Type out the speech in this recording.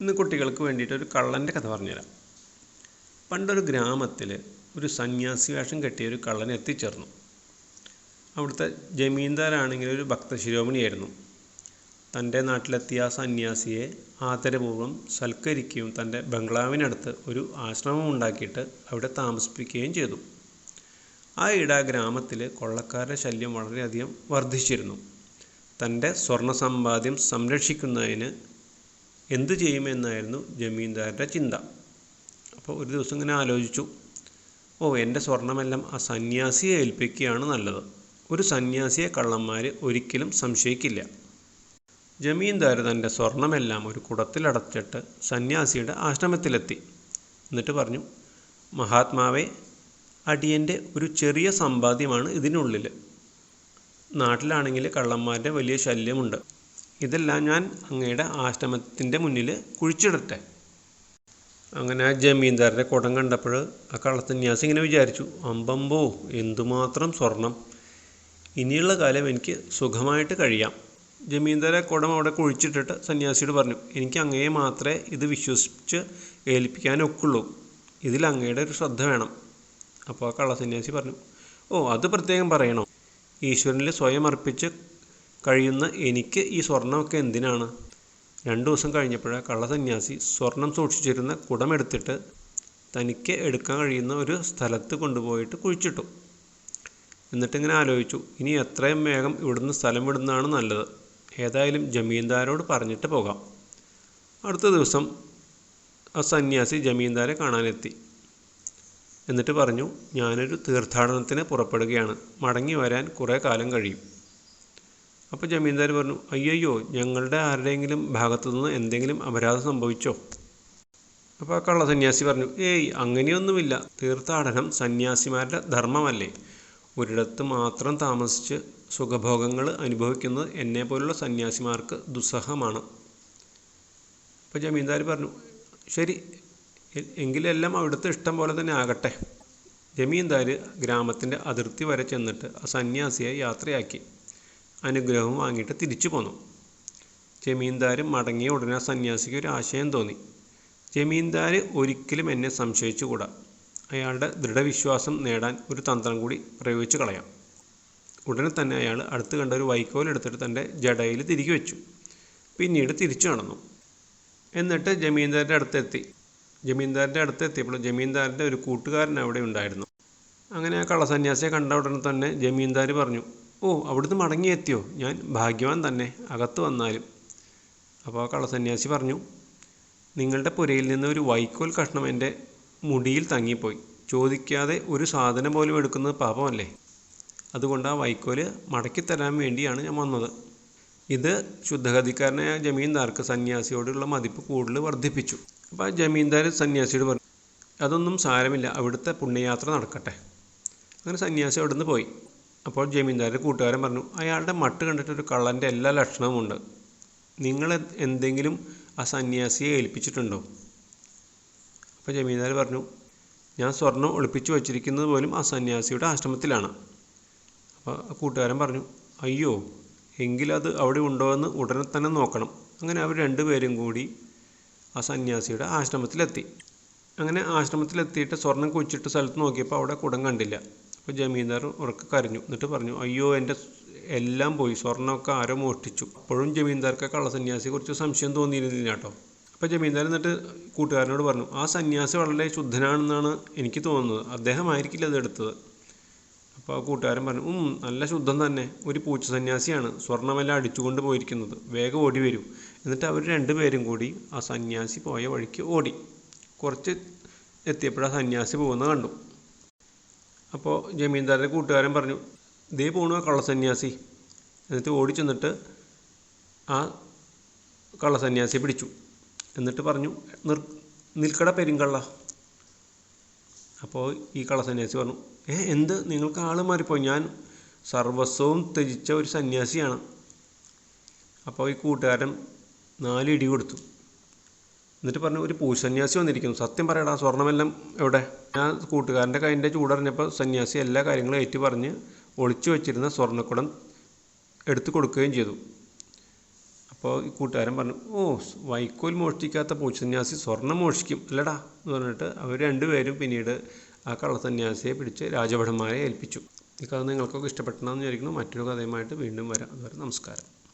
ഇന്ന് കുട്ടികൾക്ക് വേണ്ടിയിട്ട് ഒരു കള്ളന്റെ കഥ പറഞ്ഞുതരാം. പണ്ടൊരു ഗ്രാമത്തിൽ ഒരു സന്യാസി വേഷം കെട്ടിയ ഒരു കള്ളൻ എത്തിച്ചേർന്നു. അവിടുത്തെ ജമീന്ദാരാണെങ്കിൽ ഒരു ഭക്തശിരോമണിയായിരുന്നു. തന്റെ നാട്ടിലെത്തിയ ആ സന്യാസിയെ ആദരപൂർവം സൽക്കരിക്കുകയും തന്റെ ബംഗ്ലാവിനടുത്ത് ഒരു ആശ്രമം ഉണ്ടാക്കിയിട്ട് അവിടെ താമസിപ്പിക്കുകയും ചെയ്തു. ആ ഇട ഗ്രാമത്തിൽ കൊള്ളക്കാരുടെ ശല്യം വളരെയധികം വർദ്ധിച്ചിരുന്നു. തന്റെ സ്വർണ സമ്പാദ്യം സംരക്ഷിക്കുന്നതിന് എന്തു ചെയ്യുമെന്നായിരുന്നു ജമീന്ദാരുടെ ചിന്ത. അപ്പോൾ ഒരു ദിവസം ഇങ്ങനെ ആലോചിച്ചു. ഓ എന്റെ സ്വർണമെല്ലാം ആ സന്യാസിയെ ഏൽപ്പിക്കുകയാണ് നല്ലത്. ഒരു സന്യാസിയെ കള്ളന്മാർ ഒരിക്കലും സംശയിക്കില്ല. ജമീന്ദാർ തന്റെ സ്വർണമെല്ലാം ഒരു കുടത്തിലടച്ചിട്ട് സന്യാസിയുടെ ആശ്രമത്തിലെത്തി. എന്നിട്ട് പറഞ്ഞു മഹാത്മാവെ അടിയന്റെ ഒരു ചെറിയ സമ്പാദ്യമാണ് ഇതിനുള്ളിൽ നാട്ടിലാണെങ്കിൽ കള്ളന്മാരുടെ വലിയ ശല്യമുണ്ട്. ഇതെല്ലാം ഞാൻ അങ്ങയുടെ ആശ്രമത്തിന്റെ മുന്നിൽ കുഴിച്ചിടട്ടെ. അങ്ങനെ ആ ജമീന്ദാരുടെ കുടം കണ്ടപ്പോൾ ആ കള്ളസന്യാസി ഇങ്ങനെ വിചാരിച്ചു അമ്പമ്പോ എന്തുമാത്രം സ്വർണം? ഇനിയുള്ള കാലം എനിക്ക് സുഖമായിട്ട് കഴിയാം. ജമീന്ദാരെ കുടം അവിടെ കുഴിച്ചിട്ടിട്ട് സന്യാസിയോട് പറഞ്ഞു എനിക്ക് അങ്ങയെ മാത്രമേ ഇത് വിശ്വസിച്ച് ഏൽപ്പിക്കാനൊക്കുള്ളൂ ഇതിൽ അങ്ങയുടെ ഒരു ശ്രദ്ധ വേണം. അപ്പോൾ ആ കള്ളസന്യാസി പറഞ്ഞു ഓ അത് പ്രത്യേകം പറയണോ? ഈശ്വരനിൽ സ്വയം അർപ്പിച്ച് കഴിയുന്ന എനിക്ക് ഈ സ്വർണമൊക്കെ എന്തിനാണ്? രണ്ടു ദിവസം കഴിഞ്ഞപ്പോഴാണ് കള്ളസന്യാസി സ്വർണം സൂക്ഷിച്ചിരുന്ന കുടമെടുത്തിട്ട് തനിക്ക് എടുക്കാൻ കഴിയുന്ന ഒരു സ്ഥലത്ത് കൊണ്ടുപോയിട്ട് കുഴിച്ചിട്ടു. എന്നിട്ടിങ്ങനെ ആലോചിച്ചു ഇനി എത്രയും വേഗം ഇവിടുന്ന് സ്ഥലം വിടുന്നതാണ് നല്ലത്. ഏതായാലും ജമീന്ദാരോട് പറഞ്ഞിട്ട് പോകാം. അടുത്ത ദിവസം ആ സന്യാസി ജമീന്ദാരെ കാണാനെത്തി. എന്നിട്ട് പറഞ്ഞു ഞാനൊരു തീർത്ഥാടനത്തിന് പുറപ്പെടുകയാണ്. മടങ്ങി വരാൻ കുറേ കാലം കഴിയും. അപ്പോൾ ജമീന്ദാർ പറഞ്ഞു അയ്യോ ഞങ്ങളുടെ ആരുടെയെങ്കിലും ഭാഗത്തു നിന്ന് എന്തെങ്കിലും അപരാധം സംഭവിച്ചോ? അപ്പോൾ ആ കള്ള സന്യാസി പറഞ്ഞു ഏയ് അങ്ങനെയൊന്നുമില്ല. തീർത്ഥാടനം സന്യാസിമാരുടെ ധർമ്മമല്ലേ. ഒരിടത്ത് മാത്രം താമസിച്ച് സുഖഭോഗങ്ങൾ അനുഭവിക്കുന്നത് എന്നെ പോലുള്ള സന്യാസിമാർക്ക് ദുസ്സഹമാണ്. അപ്പോൾ ജമീന്ദാർ പറഞ്ഞു ശരി എങ്കിലെല്ലാം അവിടുത്തെ ഇഷ്ടം പോലെ തന്നെ ആകട്ടെ. ജമീന്ദാർ ഗ്രാമത്തിന്റെ അതിർത്തി വരെ ചെന്നിട്ട് ആ സന്യാസിയെ യാത്രയാക്കി. അനുഗ്രഹം വാങ്ങിയിട്ട് തിരിച്ചു പോന്നു. ജമീന്ദാർ മടങ്ങിയ ഉടനെ സന്യാസിക്ക് ഒരു ആശയം തോന്നി. ജമീന്ദാർ ഒരിക്കലും എന്നെ സംശയിച്ചുകൂടാ. അയാളുടെ ദൃഢവിശ്വാസം നേടാൻ ഒരു തന്ത്രം കൂടി പ്രയോഗിച്ചു കളയാം. ഉടനെ തന്നെ അയാൾ അടുത്ത് കണ്ട ഒരു വൈക്കോൽ എടുത്തിട്ട് തന്റെ ജടയിൽ തിരികെ വെച്ചു. പിന്നീട് തിരിച്ചു നടന്നു. എന്നിട്ട് ജമീന്ദാരുടെ അടുത്തെത്തി. ജമീന്ദാരുടെ അടുത്തെത്തിയപ്പോൾ ജമീന്ദാരുടെ ഒരു കൂട്ടുകാരൻ അവിടെ ഉണ്ടായിരുന്നു. അങ്ങനെ ആ കള്ളസന്യാസിയെ കണ്ട ഉടനെ തന്നെ ജമീന്ദാർ പറഞ്ഞു ഓ അവിടുന്ന് മടങ്ങിയെത്തിയോ? ഞാൻ ഭാഗ്യവാൻ തന്നെ അകത്ത് വന്നാലും. അപ്പോൾ ആ കള്ളസന്യാസി പറഞ്ഞു നിങ്ങളുടെ പുരയിൽ നിന്ന് ഒരു വൈക്കോൽ കഷ്ണം എന്റെ മുടിയിൽ തങ്ങിപ്പോയി. ചോദിക്കാതെ ഒരു സാധനം പോലും എടുക്കുന്നത് പാപമല്ലേ? അതുകൊണ്ട് ആ വൈക്കോൽ മടക്കി തരാൻ വേണ്ടിയാണ് ഞാൻ വന്നത്. ഇത് ശുദ്ധഗതിക്കാരനായ ജമീന്ദാർക്ക് സന്യാസിയോടുള്ള മതിപ്പ് കൂടുതൽ വർദ്ധിപ്പിച്ചു. അപ്പോൾ ആ ജമീന്ദാർ സന്യാസിയോട് പറഞ്ഞു അതൊന്നും സാരമില്ല അവിടുത്തെ പുണ്യയാത്ര നടക്കട്ടെ. അങ്ങനെ സന്യാസി അവിടുന്ന് പോയി. അപ്പോൾ ജമീന്ദാരുടെ കൂട്ടുകാരൻ പറഞ്ഞു അയാളുടെ മട്ട് കണ്ടിട്ട് ഒരു കള്ളന്റെ എല്ലാ ലക്ഷണവും ഉണ്ട് നിങ്ങൾ എന്തെങ്കിലും ആ സന്യാസിയെ ഏൽപ്പിച്ചിട്ടുണ്ടോ? അപ്പോൾ ജമീന്ദാർ പറഞ്ഞു ഞാൻ സ്വർണം ഒളിപ്പിച്ചു വച്ചിരിക്കുന്നത് പോലും ആ സന്യാസിയുടെ ആശ്രമത്തിലാണ്. അപ്പോൾ കൂട്ടുകാരൻ പറഞ്ഞു അയ്യോ എങ്കിലത് അവിടെ ഉണ്ടോ എന്ന് ഉടനെ തന്നെ നോക്കണം. അങ്ങനെ അവർ രണ്ടുപേരും കൂടി ആ സന്യാസിയുടെ ആശ്രമത്തിലെത്തി. അങ്ങനെ ആശ്രമത്തിലെത്തിയിട്ട് സ്വർണം കുഴിച്ചിട്ട സ്ഥലത്ത് നോക്കിയപ്പോൾ അവിടെ കുടം കണ്ടില്ല. അപ്പോൾ ജമീന്ദാർ ഉറക്കെ കരഞ്ഞു. എന്നിട്ട് പറഞ്ഞു അയ്യോ എന്റെ എല്ലാം പോയി. സ്വർണമൊക്കെ ആരോ മോഷ്ടിച്ചു. അപ്പോഴും ജമീന്ദാർക്ക് കള്ളസന്യാസിയെ കുറിച്ച് സംശയം തോന്നിയിരുന്നില്ല കേട്ടോ. അപ്പോൾ ജമീന്ദാർ എന്നിട്ട് കൂട്ടുകാരനോട് പറഞ്ഞു ആ സന്യാസി വളരെ ശുദ്ധനാണെന്നാണ് എനിക്ക് തോന്നുന്നത്. അദ്ദേഹമായിരിക്കില്ല അത് എടുത്തത്. അപ്പോൾ ആ കൂട്ടുകാരൻ പറഞ്ഞു നല്ല ശുദ്ധം തന്നെ. ഒരു പൂച്ച സന്യാസിയാണ്. സ്വർണമെല്ലാം അടിച്ചുകൊണ്ട് പോയിരിക്കുന്നത്. വേഗം ഓടി വരും. എന്നിട്ട് അവർ രണ്ടുപേരും കൂടി ആ സന്യാസി പോയ വഴിക്ക് ഓടി. കുറച്ച് എത്തിയപ്പോഴാണ് സന്യാസി പോകുന്നത് കണ്ടു. അപ്പോൾ ജമീന്ദാരുടെ കൂട്ടുകാരൻ പറഞ്ഞു ദേ പോണു ആ കള്ളസന്യാസി. എന്നിട്ട് ഓടി ചെന്നിട്ട് ആ കള്ളസന്യാസിയെ പിടിച്ചു. എന്നിട്ട് പറഞ്ഞു നിർ നിൽക്കട പെരുങ്കള്ള. അപ്പോൾ ഈ കള്ളസന്യാസി പറഞ്ഞു ഏ എന്ത്? നിങ്ങൾക്ക് ആൾ മാറിപ്പോയി. ഞാൻ സർവസ്വവും ത്യജിച്ച ഒരു സന്യാസിയാണ്. അപ്പോൾ ഈ കൂട്ടുകാരൻ നാല് ഇടി കൊടുത്തു. എന്നിട്ട് പറഞ്ഞു ഒരു പൂസന്യാസി വന്നിരിക്കുന്നു. സത്യം പറയടാ സ്വർണമെല്ലാം എവിടെ? ഞാൻ കൂട്ടുകാരന്റെ കൈന്റെ ചൂടറിഞ്ഞപ്പോൾ സന്യാസി എല്ലാ കാര്യങ്ങളും ഏറ്റു പറഞ്ഞ് ഒളിച്ചു വെച്ചിരുന്ന സ്വർണക്കുടം എടുത്തു കൊടുക്കുകയും ചെയ്തു. അപ്പോൾ ഈ കൂട്ടുകാരൻ പറഞ്ഞു ഓ വൈക്കോൽ മോഷ്ടിക്കാത്ത പൂച്ചന്യാസി സ്വർണം മോഷ്ടിക്കും അല്ലടാ? എന്ന് പറഞ്ഞിട്ട് അവർ രണ്ടുപേരും പിന്നീട് ആ കള്ളസന്യാസിയെ പിടിച്ച് രാജഭടന്മാരെ ഏൽപ്പിച്ചു. ഈ കഥ നിങ്ങൾക്കൊക്കെ ഇഷ്ടപ്പെട്ടെന്ന് വിചാരിക്കുന്നു. മറ്റൊരു കഥയുമായിട്ട് വീണ്ടും വരാം. അതുവരെ നമസ്കാരം.